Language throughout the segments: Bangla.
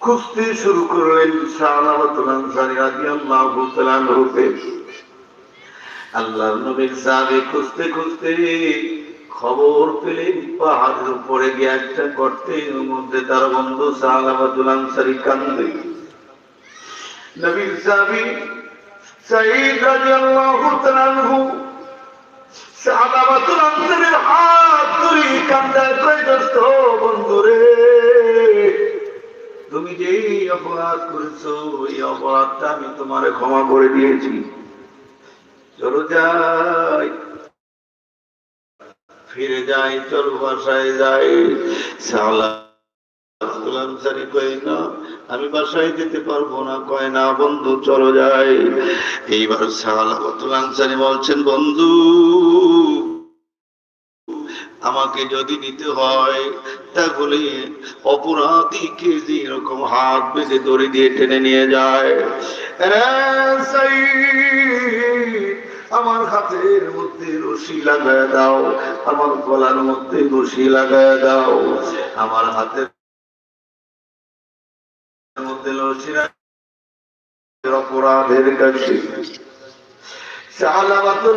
খুঁজতে শুরু করলেন আল্লাহর নবীর সাহাবে খুঁজতে খুঁজতে খবর পেলেন, পাহাড়ের উপরে গিয়ে একটা গর্তের মধ্যে তার বন্ধু সালামাতুল আনসারী কান্দে। নবীর সাহাবী আনসারীর হাত ধরে দোস্ত, বন্ধুরে। তুমি যে এই অপরাধ করেছ এই অপরাধটা আমি তোমারে ক্ষমা করে দিয়েছি। চলো যাই। ফিরে যাই, চলো বাসায় যাই। সালা আনসারি কয় না, আমি বাসায় যেতে পারব না, কয় না, বন্ধু, চলো যাই। এইবার আনসারি বলছেন, বন্ধু আমাকে যদি নিতে হয়, তাহলে অপরাধীকে যে এরকম হাত বেঁধে দড়ি দিয়ে টেনে নিয়ে যায়? আমার হাতের মধ্যে রশি লাগায় দাও, আমার গলার মধ্যে রশি লাগায় দাও। আমার হাতের মধ্যে রশি অপরাধের কাছে। সালামাতুল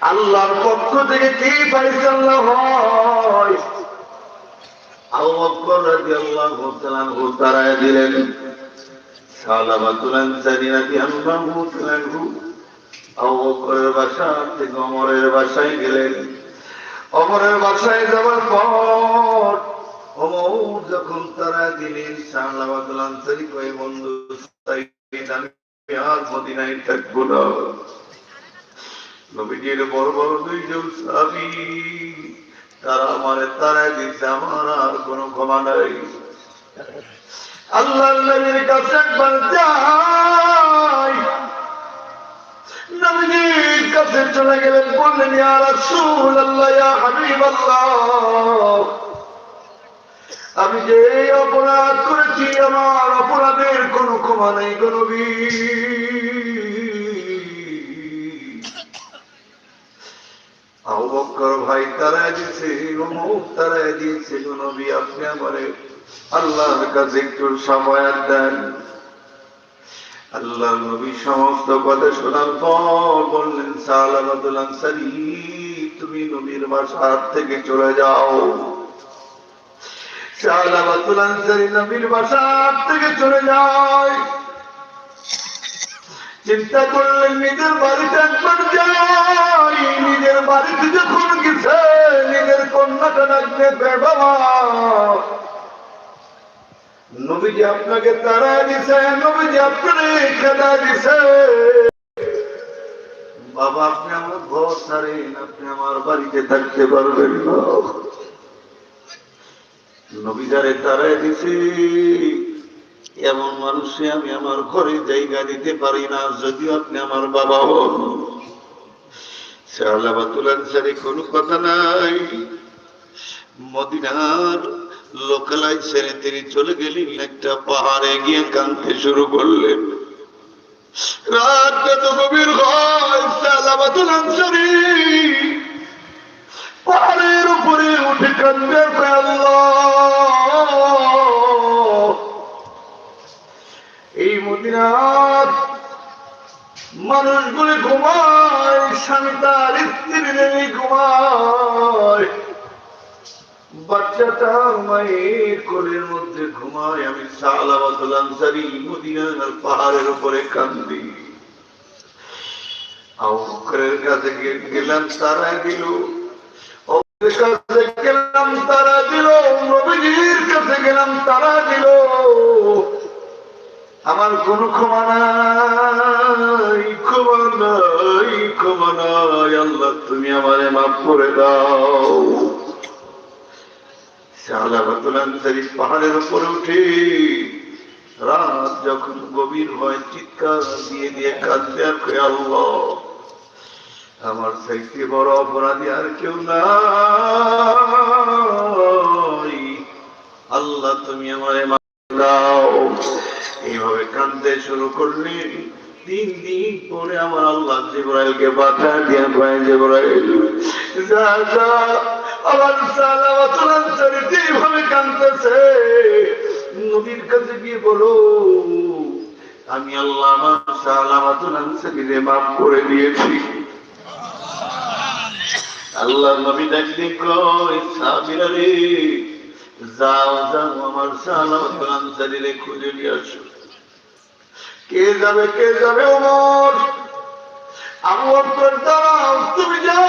আল্লাহর পক্ষ থেকে কি ফাইসাল্লাহ হয় দিলেন বাসায় গেলেন। যখন তারা দিলেন সালামাতুল আনসারী বন্ধু আর থাকব না। নবীজির বড় বড় দুইজন সাহাবী, তারা আমার তারা দিচ্ছে আমার আর কোনো ক্ষমা নাই। আল্লাহ নবীর কাছে একবার যাই। নবীজির কাছে চলে গেলেন, বললেন, ইয়া রাসূলুল্লাহ, ইয়া হাবিবাল্লাহ, আমি যে অপরাধ করেছি, আমার অপরাধের কোনো ক্ষমা নাই গো নবী। বকর ভাই তারা তারা দিয়েছে নবী আপনি আমারে আল্লাহর কাছে একটু দেন। আল্লাহ নবী সমস্ত কথা শোনার পর বললেন সালামাতুল আনসারী, তুমি নবীর বাসার থেকে চলে যাও। সালামাতুল আনসারী নবীর বাসার থেকে চলে যায়। চিন্তা করলেন, নিজের বাড়িতে একবার যাই নিজের বাড়িতে যখন গেছে। নিজের কন্যাটা ডাকতে বাবা। নবীজি আপনাকে তারা দিছে, নবীজি আপনাকে খেদা দিছে। বাবা, আপনি আমার ঘর ছাড়েন, আপনি আমার বাড়িতে থাকতে পারবেন না। নবীজারে তারাই দিছে। এমন মানুষে আমি আমার ঘরে জায়গা দিতে পারি না, যদিও আপনি আমার বাবা হন। শাহলাবাতুল আনসারি কোনো কথা নাই। মদিনার লোকালয় ছেড়ে তিনি চলে গেলেন, একটা পাহাড়ে গিয়ে কাঁদতে শুরু করলেন। রাতটা তো গভীর হয় আনসারি। পাহাড়ের উপরে উঠে আল্লাহ। এই মদিনার মানুষগুলি ঘুমায়, স্বামী তার স্ত্রী ঘুমায়। বাচ্চাটা মায়ের কোলের মধ্যে ঘুমায়, আমি সালাবাতুল মদিনার পাহাড়ের উপরে কান্দি। কাছে গেলাম, তারা দিল। কাছে গেলাম, তারা দিল। নবীজির কাছে গেলাম, তারা দিল। আমার কোন ক্ষমা নাই ক্ষমা নাই ক্ষমা নাই। আল্লাহ, তুমি আমারে মাফ করে দাও। পাহাড়ের উপরে উঠে রাত যখন গভীর হয়, চিৎকার দিয়ে দিয়ে কাঁদতে আর আল্লাহ, আমার চাইতে বড় অপরাধী আর কেউ নাই। আল্লাহ, তুমি আমারে দাও। এইভাবে কাঁদতে শুরু করলি তিন দিন পরে আমার আল্লাহ জিব্রাইলকে পাঠা দিয়া কয় জিব্রাইল। যা যা নবীর কাছে গিয়ে বলো, আমি আল্লাহ আমার সালাওয়াতুল আনসারীরে মাফ করে দিয়েছি। আল্লাহ নবী ডাকলে কয় সাবিরা রে, যাও যাও, আমার সালাওয়াতুল আনসারীরে খুঁজে নিয়ে আসো। কে যাবে কে যাবে ওমর আবু বকর দাও, তুমি যাও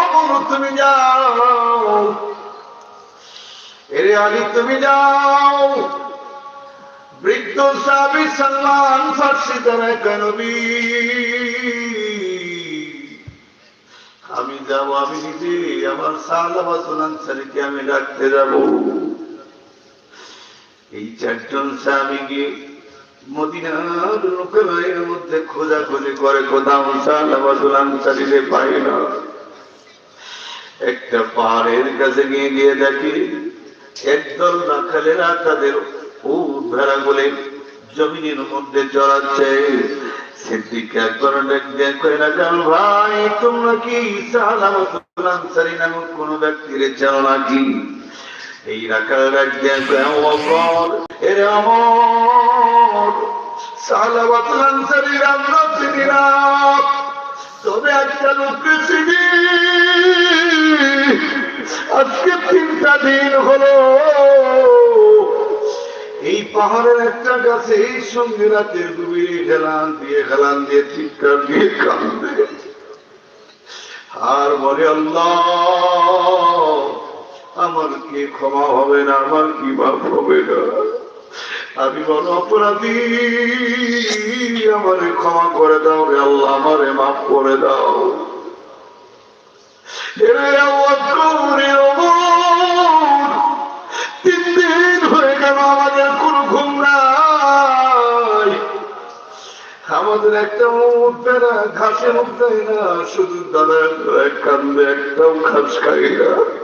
ওমর তুমি যাও। এরে আলী তুমি যাও। বৃদ্ধ সাবি সালমান ফার্সি দ্বারা কেনবি আমি যাব, আমি নিজে, আমার সালাবাতুল আনসারীকে আমি ডাকতে যাব। এই চারজন স্বামী মদিনার করে কোথাও পাই না একটা পাহাড়ের কাছে গিয়ে গিয়ে দেখি, একদল রাখালেরা তাদের ভেড়া বলে জমিনের মধ্যে চড়াচ্ছে। ভাই, তোমরা কি কোন ব্যক্তিরে জানো নাকি? এই না তবে একটা আজকে তিনটা দিন হলো। এই পাহাড়ের একটা গাছে এই সঙ্গে রাতের গভীরে খেলান দিয়ে খেলান দিয়ে চিৎকার দিয়ে কান্দে আর বলে আল্লাহ আমার কি ক্ষমা হবে না? আমার কি মাফ হবে না? আমি বড় অপরাধী, আমারে ক্ষমা করে দাও রে আল্লাহ, আমারে মাফ করে দাও। তিন দিন হয়ে গেল, আমাদের কোন ঘুম নাই। আমাদের একটা মুখ না, ঘাসে দেয় না, শুধু দাদা কান্দে, একটাও ঘাস খাই না।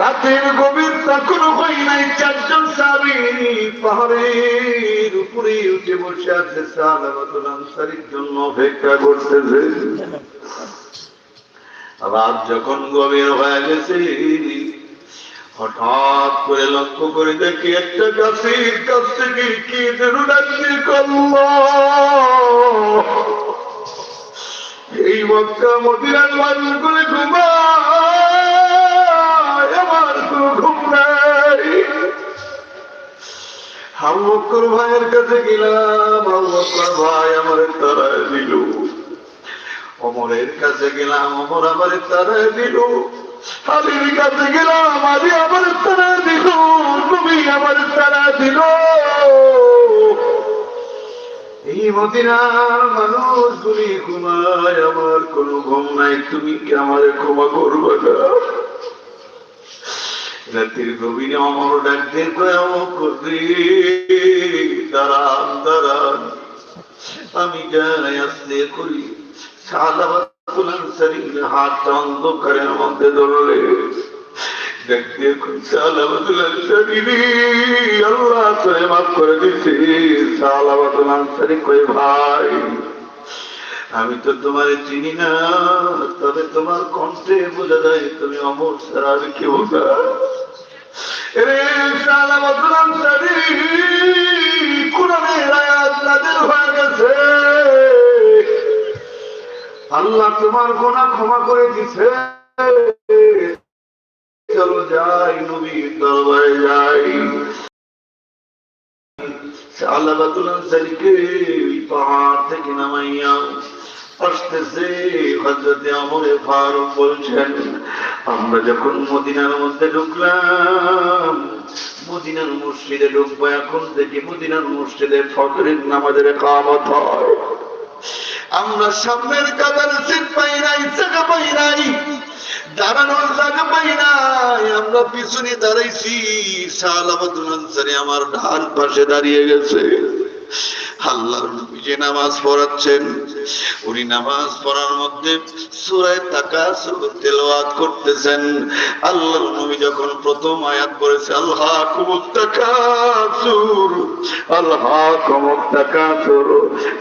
রাতের গভীর তখন হই নাই চারজন সাবি পাহাড়ের উপরে উঠে বসে আছে আনসারীর জন্য অপেক্ষা করতেছে। রাত যখন গভীর হয়ে গেছে, হঠাৎ করে লক্ষ্য করে দেখি একটা গাছের কাছ থেকে কি যেন ডাকছে কল্লাহ এই মক্কা মদিনার মানুষগুলো ঘুমায়। হাম্মকর ভাইয়ের কাছে গেলাম হাম্মকর ভাই আমার তারা দিল। অমরের কাছে গেলাম, অমর আমার তারা দিল। আলীর কাছে গেলাম, আলী আমার তারা দিল, তুমি আমার তারা দিল। এই মদিনার মানুষগুলি ঘুমায়, আমার কোনো ঘুম নাই, তুমি কি আমার ক্ষমা করবে না রাতের গভীরে অমর ডাক দিয়ে কয় অমর করতে। দাঁড়ান দাঁড়ান। আমি যাই আসতে করি। সালাবাতুল আনসারীর হাতটা অন্ধকারের মধ্যে ধরলে। দেখতে কইছে আলামাতুল আনসারি রে, আল্লাহ তোরে মাফ করে দিছি আনসারি কই ভাই? আমি তো তোমার চিনি না, তবে তোমার কণ্ঠে বোঝা যায় তুমি অমর ছাড়া আর কেউ আল্লাহ তোমার গোনা ক্ষমা করে দিছে। চলো যাই নবীর দরবারে যাই। আমরে যখন মদিনার মধ্যে ঢুকলাম, মদিনার মসজিদে ঢুকবো এখন থেকে মদিনার মসজিদে ফজরের নামাজের কামত হয়। আমরা সামনের কাতারে সিট পাই নাই জায়গা পাই নাই দাঁড়ানোর জায়গা পাই নাই। আমরা পিছনে দাঁড়াইছি। সালামাতুল আনসারি আমার ডান পাশে দাঁড়িয়ে গেছে। আল্লাহর নবী যে নামাজ পড়াচ্ছেন, উনি নামাজ পড়ার মধ্যে সূরায়ে তাকাসুর তেলাওয়াত করতেছেন। আল্লাহর নবী যখন প্রথম আয়াত পড়েছে আল্লাহ কুমুত তাকাসুর আল্লাহ কুমুত তাকাসুর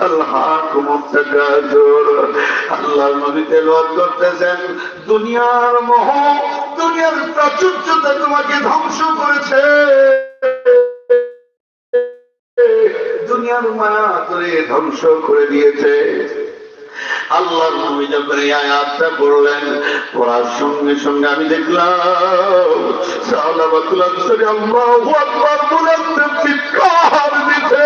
আল্লাহ তাকাসুর। আল্লাহর নবী তেলাওয়াত করতেছেন, দুনিয়ার মোহ, দুনিয়ার প্রাচুর্যতা তোমাকে ধ্বংস করেছে। দুনিয়ার মায়া করে ধ্বংস করে দিয়েছে। আল্লাহ আয়াতটা পড়লেন, পড়ার সঙ্গে সঙ্গে আমি দেখলাম দিচ্ছে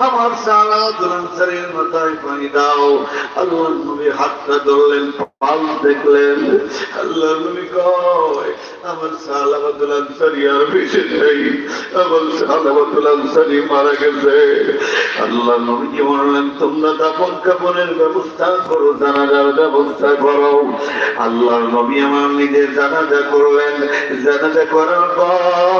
আমার সালামাতুল আনসারীর মাথায় পানি দাও। আল্লাহ নবী হাতটা ধরলেন, পাল দেখলেন। আল্লাহ নবী কয়, আমার সালামাতুল আনসারী আর বেঁচে নেই। আমার মারা গেছে। আল্লাহ নবীজি বললেন, তোমরা দাফন কাপড়ের ব্যবস্থা করো, জানাজার ব্যবস্থা করো। আল্লাহর নবী আমার জানাজা করলেন। জানাজা করার পর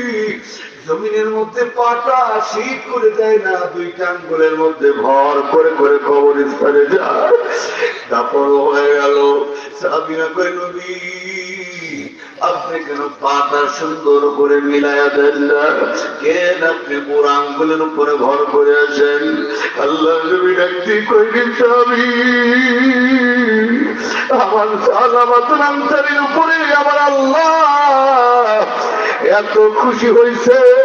জমিনের মধ্যে পাটা শীত করে দেয় না দুই আঙ্গুলের মধ্যে ভর করে করে কবরস্থানে যায়। দাপন হয়ে গেল। সাবিনা করে নবী, আপনি কেন পাটা সুন্দর করে মিলাইয়া দেন না? কেন আপনি মোর আঙ্গুলের উপরে ভর করে আছেন আল্লাহ নবী ডাকতে কইলেন, স্বামী, আমার সালামাতুল আনসারির উপরে আমার আল্লাহ এত খুশি হয়েছে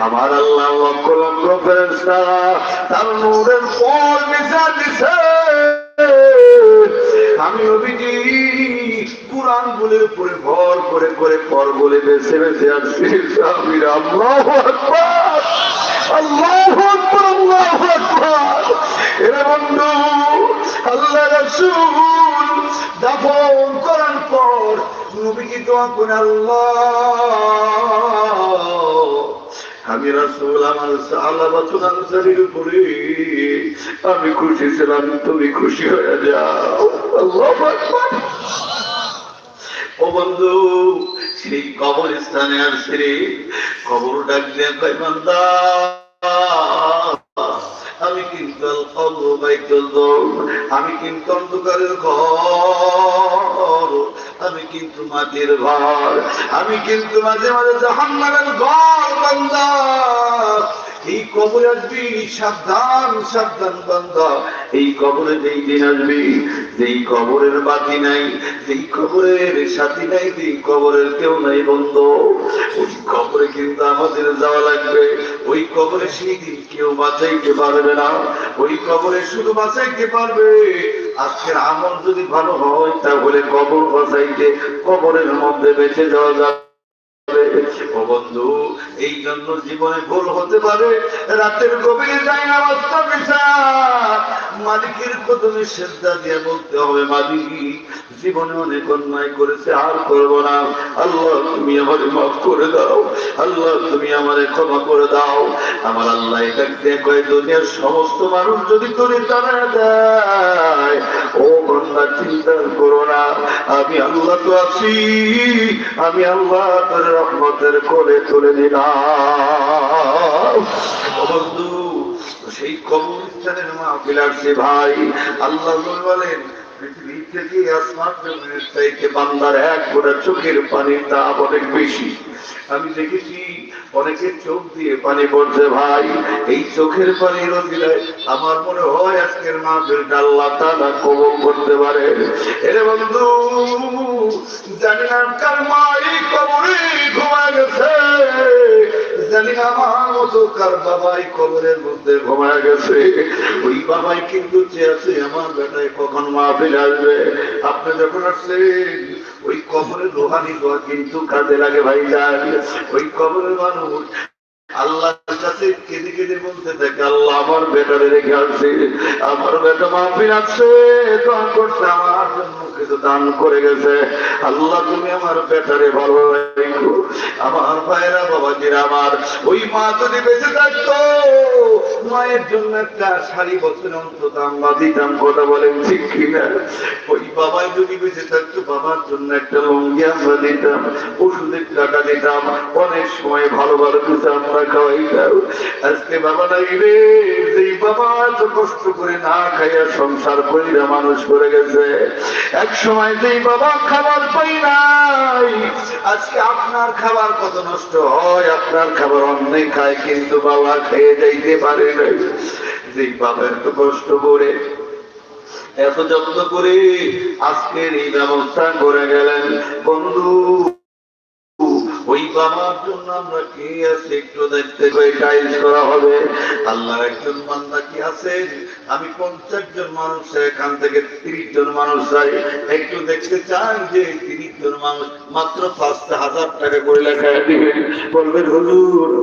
আমার আল্লাহ লক্ষ লক্ষ তার নূরের মিশা দিছে। আমি অভিজি কোরআন বলে উপরে ভর করে করে পর বলে বেছে বেছে আসছি সাহাবিরা আল্লাহ আকবার আল্লাহ আকবার এরে বন্ধু আল্লাহ রাসূল দাফন করার পর আল্লাহ। আমি রাসূল, আমার সালাবাতুল আনসারীর উপরে আমি খুশি ছিলাম, তুমি খুশি হয়ে যাও। আল্লাহু ও বন্ধু, সেই কবরস্থানে আসছে রে কবর ডাক দিয়ে কয় বান্দা আমি কিন্তু আল কবর বাইতুল দর আমি কিন্তু অন্ধকারের ঘর, আমি কিন্তু মাটির ঘর আমি কিন্তু মাঝে মাঝে জাহান্নামের ঘর বান্দা। এই কবরে আসবি, সাবধান সাবধান বান্দা। এই কবরে যেই দিন আসবি, যেই কবরের বাতি নাই, যেই কবরের সাথী নাই, যেই কবরের কেউ নাই বন্ধ। ওই কবরে কিন্তু আমাদের যাওয়া লাগবে। ওই কবরে সেই দিন কেউ বাঁচাইতে পারবে না। ওই কবরে শুধু বাঁচাইতে পারবে। আজকের আমল যদি ভালো হয়, তাহলে কবর বাঁচাইতে কবরের মধ্যে বেঁচে যাওয়া যাবে। এই জন্য জীবনে ভুল হতে পারে। রাতের গভীরে যাই না মালিকের কদমে শ্রদ্ধা দিয়ে বলতে হবে, মালিক, জীবনে অনেক অন্যায় করেছে, আর করব না। আল্লাহ, তুমি আমারে মাফ করে দাও। আল্লাহ, তুমি আমারে ক্ষমা করে দাও। আমার আল্লাহ এটা দেখো দুনিয়ার সমস্ত মানুষ যদি তোরে তারা দেয় ও বন্ধা চিন্তা করো না। আমি আল্লাহ তো আছি। আমি আল্লাহ তোর রহমতের কোলে তুলে দিলাম মাহফিল অনেক আমি দেখেছি অনেকের চোখ দিয়ে পানি পড়ছে ভাই। এই চোখের পানির অধীনায় আমার মনে হয় আজকের মাহফিলটা আল্লাহ তাআলা কবল করতে পারে। এরে বন্ধু, জানি না কার মা এই কবরে ঘুমায় গেছে। জানি আমার মতো কার বাবাই কবরের মধ্যে ঘুমায় গেছে। ওই বাবাই কিন্তু চেয়ে আছে, আমার বেটায় কখন মাহফিল আসবে? আপনি যখন আসছেন ওই কবরের রোহানি দোয়া কিন্তু কাজে লাগে ভাই ওই কবরের মানুষ ওই মায়ের জন্য একটা বছর অন্তত আমরা দিতাম কথা বলেন, ঠিক কিনা? ওই বাবাই যদি বেঁচে থাকতো, বাবার জন্য একটা লঙ্গি আমরা দিতাম, ওষুধের টাকা দিতাম, অনেক সময় ভালো ভালো আমরা কষ্ট করে সংসার মানুষ করে গেছে, এক সময় বাবা খাবার পাই নাই, আজকে আপনার খাবার কত নষ্ট হয়, আপনার খাবার খায়, কিন্তু বাবা খেয়ে যাইতে পারে নাই। যেই বাবা এত কষ্ট করে, এত যত্ন করে আজকের এই ব্যবস্থা করে গেলেন। বন্ধু একজন কি আছে? আমি পঞ্চাশ জন মানুষ, এখান থেকে তিরিশ জন মানুষ একটু দেখতে চাই যে তিরিশ জন মানুষ মাত্র পাঁচটা হাজার টাকা করে লেখা দিবে বলবেন হুজুর